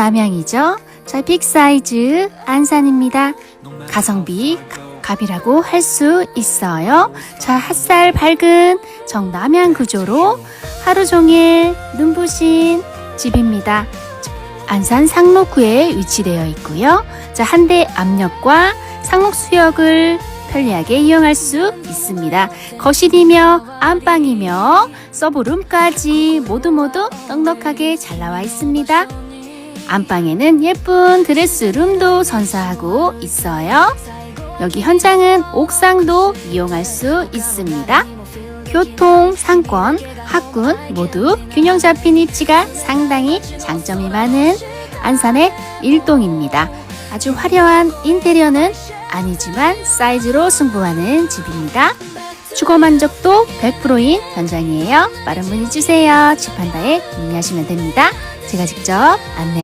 남양이죠. 자, 빅 사이즈 안산입니다. 가성비 갑이라고 할 수 있어요. 자, 핫살 밝은 정남양 구조로 하루 종일 눈부신 집입니다. 안산 상록구에 위치되어 있고요. 자, 한대 압력과 상록 수역을 편리하게 이용할 수 있습니다. 거실이며 안방이며 서브룸까지 모두 모두 넉넉하게 잘 나와 있습니다. 안방에는 예쁜 드레스룸도 선사하고 있어요. 여기 현장은 옥상도 이용할 수 있습니다. 교통, 상권, 학군 모두 균형 잡힌 입지가 상당히 장점이 많은 안산의 일동입니다. 아주 화려한 인테리어는 아니지만 사이즈로 승부하는 집입니다. 주거 만족도 100%인 현장이에요. 빠른 문의 주세요. 집한다에 문의하시면 됩니다. 제가 직접 안내